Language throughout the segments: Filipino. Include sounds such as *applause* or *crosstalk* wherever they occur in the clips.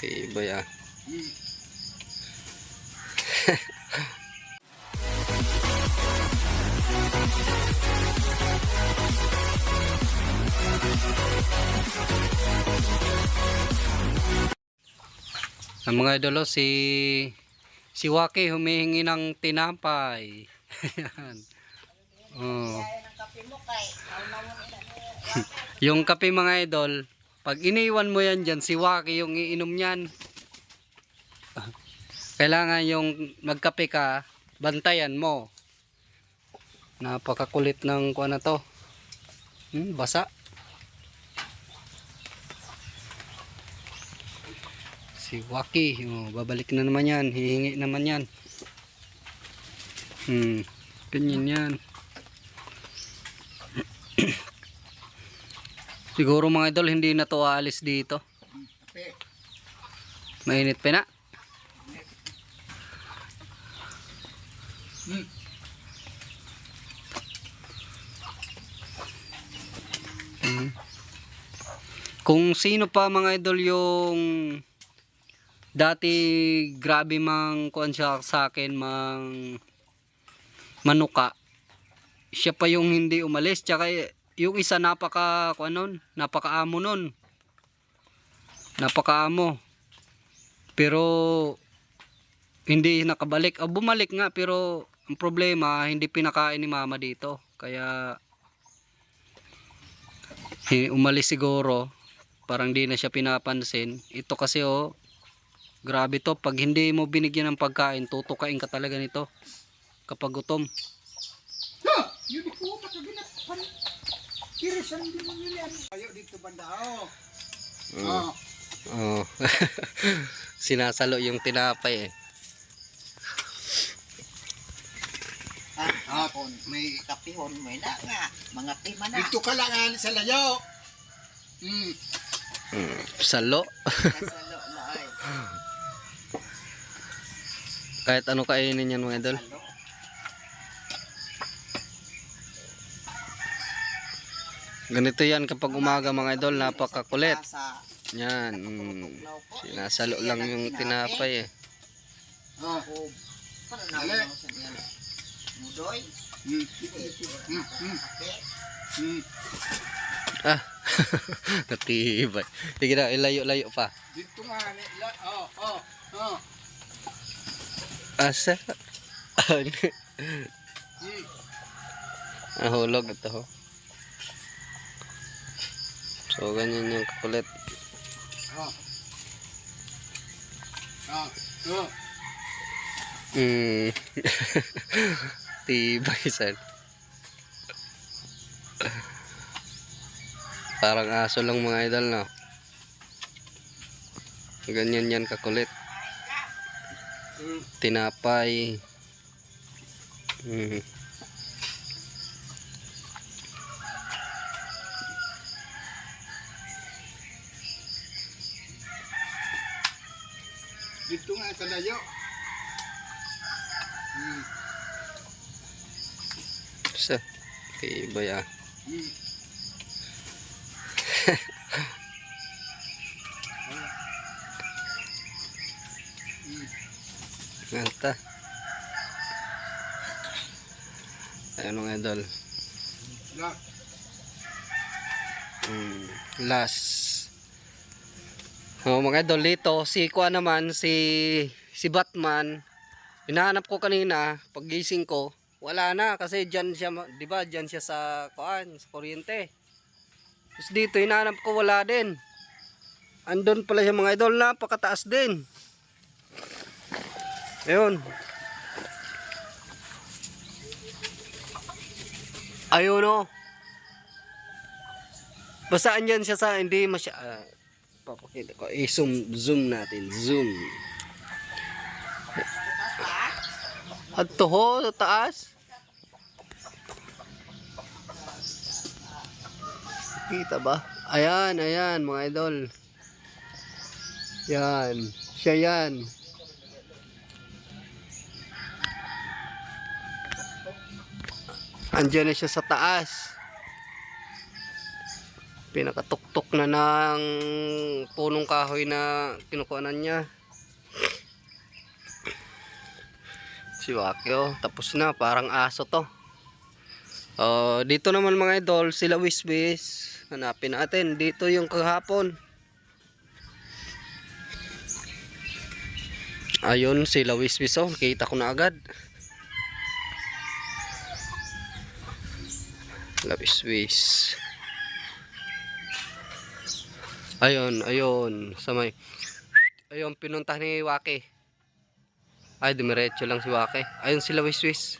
Tibay ah. *laughs* Ang mga idolo, si si Waki humihingi ng tinapay. Ayan. *laughs* oh. *laughs* yung kape mga idol, pag iniwan mo yan dyan, si Waki yung iinom yan. *laughs* Kailangan yung magkape ka, bantayan mo. Napakakulit ng kuha na to. Hmm, basa. Si Waki, oh, babalik na naman yan, hihingi naman yan. Hmm, ganyan yan. *clears throat* Siguro mga idol, hindi na to aalis dito. Mainit pa na. Hmm. Kung sino pa mga idol yung dati grabe mang kuan siya sa akin mang manuka siya pa yung hindi umalis tsaka yung isa napaka kuan nun napakaamo nun napakaamo pero hindi nakabalik o bumalik nga pero ang problema hindi pinakain ni mama dito kaya eh, umalis siguro parang di na siya pinapansin ito kasi oh Grabe to, pag hindi mo binigyan ng pagkain, tutukain ka talaga nito. Kapag gutom. Ha! Yun ko pa sa ginapan. Kirisan din mo yun yan. Ayo dito banda oh. Oh. Oh. *laughs* Sinasalo yung tinapay eh. Ah, hapon, may kapihon, may na nga. Mga tima na. Dito ka lang ah, sa layo. Hmm. Salo. Kasalo *laughs* na ay. Kahit ano kainin yan mga idol. Salo. Ganito yan kapag umaga mga idol, napakakulit. Yan. Mm. Sinasalo lang yung tinapay eh. Ah. *laughs* Natibay. Sige na, ilayo-layo pa. Dito nga ni la- oh oh oh. Asa? *laughs* Hmm. Nahulog ito. ho. So, ganyan yung. Oh. Mm. *laughs* Tibay san. Parang aso lang mga idol no. Ganyan yan kakulit. Tinapay. Mm. Dito nga sa. Hmm. Sa. Tibay ah. Hmm. Nganta. Ayun mga idol. La. Mm, last. Oh, mga idol si Kwa naman, si si Batman. Hinahanap ko kanina, paggising ko, wala na kasi diyan siya, 'di ba? Diyan siya sa kuan, sa kuryente. Tapos dito hinahanap ko wala din. Andun pala siya mga idol, napakataas din. Ayun. Ayun oh. Basta andyan siya sa hindi masya ah, papakita ko. I-zoom zoom natin. Zoom. At to ho, sa taas. Kita ba? Ayan, ayan mga idol. Yan. Siya yan. Andiyan na siya sa taas. Pinakatuktok na ng punong kahoy na kinukuhanan niya. Si Wakyo, tapos na, parang aso to. Oh, dito naman mga idol, sila Wiswis. Hanapin natin, dito yung kahapon. Ayun, sila Wiswis oh, kita ko na agad. Sila Wiswis. Ayun, ayun, sa may Ayun, pinunta ni Waki. Ay, dumiretso lang si Waki. Ayun sila Wiswis.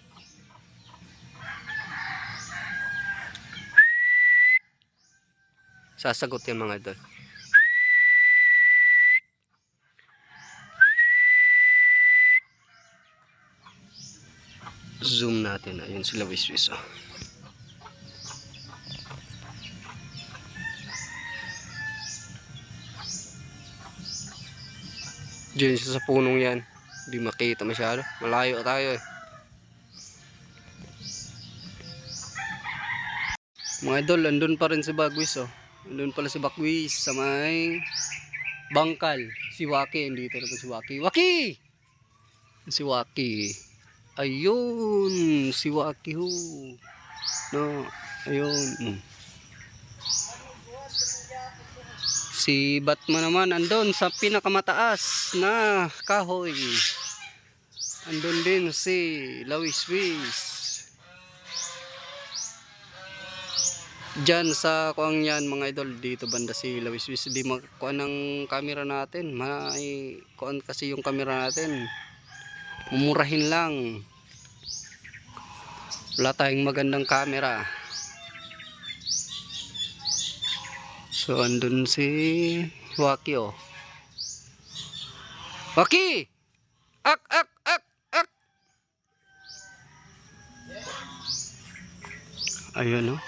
Sasagot yan mga idol. Zoom natin. Ayun sila Wiswis. Oh. Diyan sa punong yan. Hindi makita masyado. Malayo tayo eh. Mga idol, andun pa rin si Bagwis oh. Andun pala si Bagwis sa may bangkal. Si Waki, andito na po si Waki. Waki! Si Waki. Ayun, si Waki ho. No, ayun. Mm. Si Batman naman andun sa pinakamataas na kahoy. Andun din si Lawis Wis. Diyan sa kuang yan mga idol dito banda si Lawis Wis. Di makuha ng camera natin. May kuan kasi yung camera natin. Mumurahin lang. Wala tayong magandang camera. So, andun si Waki, oh. Waki! Ak, ak, ak, ak! Ayun, oh.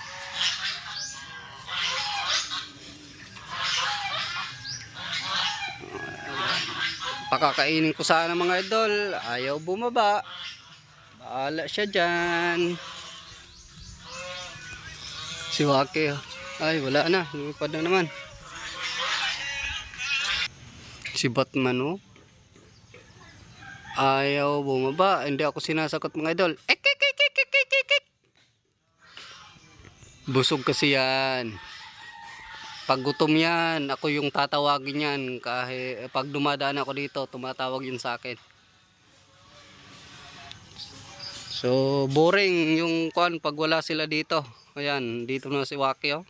Pakakainin ko sana mga idol. Ayaw bumaba. Bahala siya dyan. Si Waki, oh. Ay, wala na. Lumipad na naman. Si Batman, oh. Ayaw bumaba. Hindi ako sinasagot mga idol. Ek, ek, ek, ek, ek, ek, ek, ek. Busog kasi yan. Pag gutom yan, ako yung tatawagin yan. Kahit pag dumadaan ako dito, tumatawag yun sa akin. So, boring yung kwan pag wala sila dito. Ayan, dito na si Waki, oh.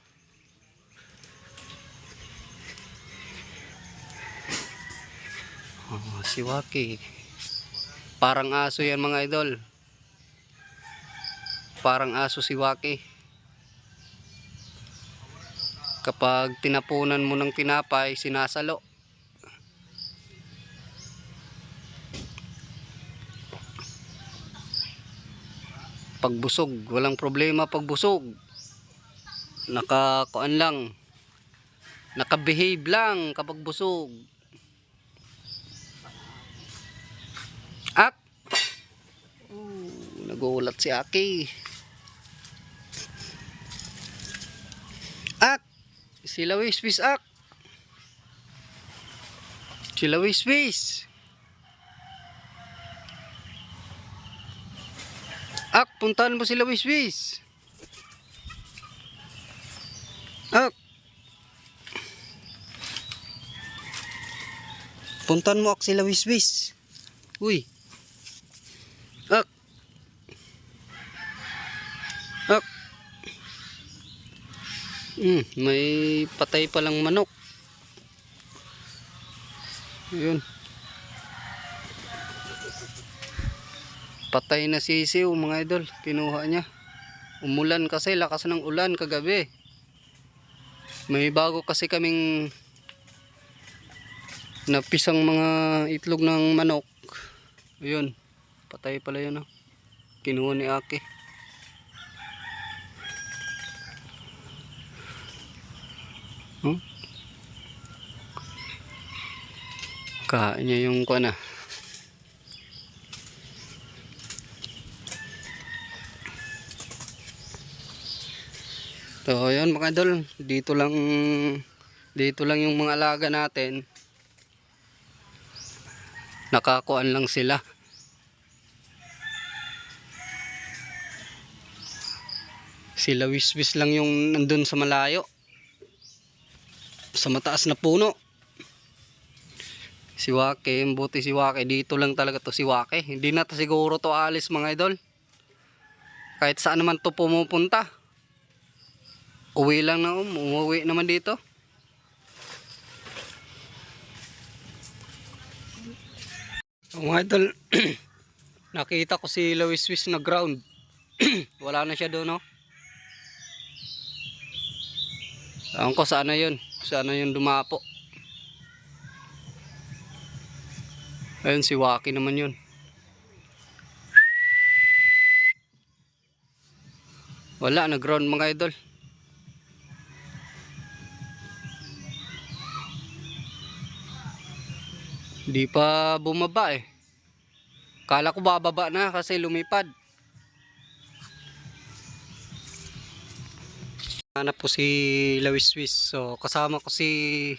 Si Waki. Parang aso yan mga idol. Parang aso si Waki. Kapag tinapunan mo ng tinapay, sinasalo. Pagbusog, walang problema pagbusog. Nakakuan lang. Nakabehave lang kapag busog. Nagulat si Aki. Ak! Sila wiswis ak! Sila wiswis! Ak, puntahan mo sila wiswis! Ak! Puntahan mo ak sila wiswis! Uy! Hmm, may patay palang manok. Yun. Patay na sisiw mga idol. Kinuha niya. Umulan kasi. Lakas ng ulan kagabi. May bago kasi kaming napisang mga itlog ng manok. Ayun. Patay pala yun. Oh. Kinuha ni Aki. Kain niya yung kuan ah. So, ayun mga idol, dito lang dito lang yung mga alaga natin. Nakakuan lang sila. Sila wiswis lang yung nandun sa malayo. Sa mataas na puno. Si Wake, buti si Wake. Dito lang talaga to si Wake. Hindi na siguro to alis mga idol. Kahit saan naman to pumupunta. Uwi lang na um, umuwi naman dito. So, mga idol, *clears throat* nakita ko si Lewis Swiss na ground. *clears throat* Wala na siya doon, no? Saan ko, sana yun? Sana yun dumapo? Ayun, si Waki naman yun. Wala, nag-ground mga idol. Di pa bumaba eh. Kala ko bababa na kasi lumipad. Hanap ko si Lewis Swiss. So kasama ko si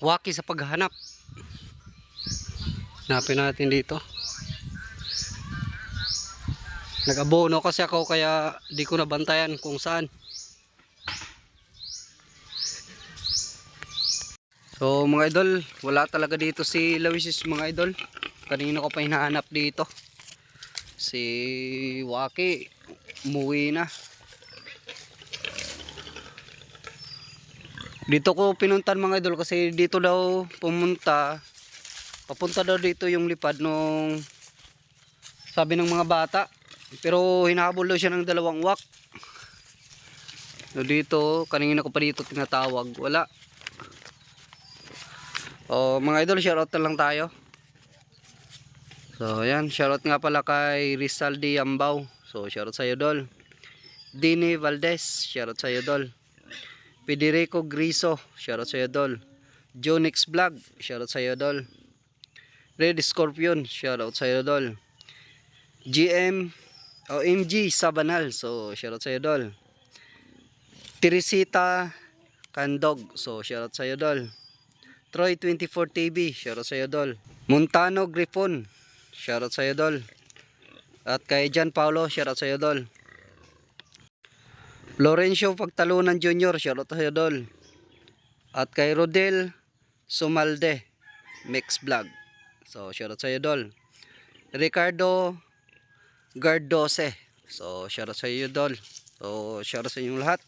Waki sa paghahanap. Hanapin natin dito. Nag-abono kasi ako kaya di ko nabantayan kung saan. So mga idol, wala talaga dito si Luis mga idol. Kanina ko pa hinahanap dito. Si Waki, umuwi na. Dito ko pinuntan mga idol kasi dito daw pumunta. Papunta daw dito yung lipad nung sabi ng mga bata. Pero hinahabol daw siya ng dalawang wak. So dito, kanina ko pa dito tinatawag. Wala. O mga idol, shoutout na lang tayo. So ayan, shoutout nga pala kay Rizal D. Ambaw. So shoutout sa'yo dol. Dini Valdez, shoutout sa'yo dol. Federico Griso, shoutout sa'yo dol. Jonix Vlog, shoutout sa'yo dol. Red Scorpion, shoutout sa'yo dol. GM OMG Sabanal, so shoutout sa'yo dol. Teresita Kandog, so shoutout sa'yo dol. Troy 24 TV, shoutout sa'yo dol. Montano Grifon, shoutout sa'yo dol. At kay Jan Paulo, shoutout sa'yo dol. Florencio Pagtalunan Jr., shoutout sa'yo dol. At kay Rodel Sumalde, Mix Vlog. So shoutout sa'yo dol. Ricardo Gardose. So shoutout sa iyo dol. So shoutout sa inyong lahat.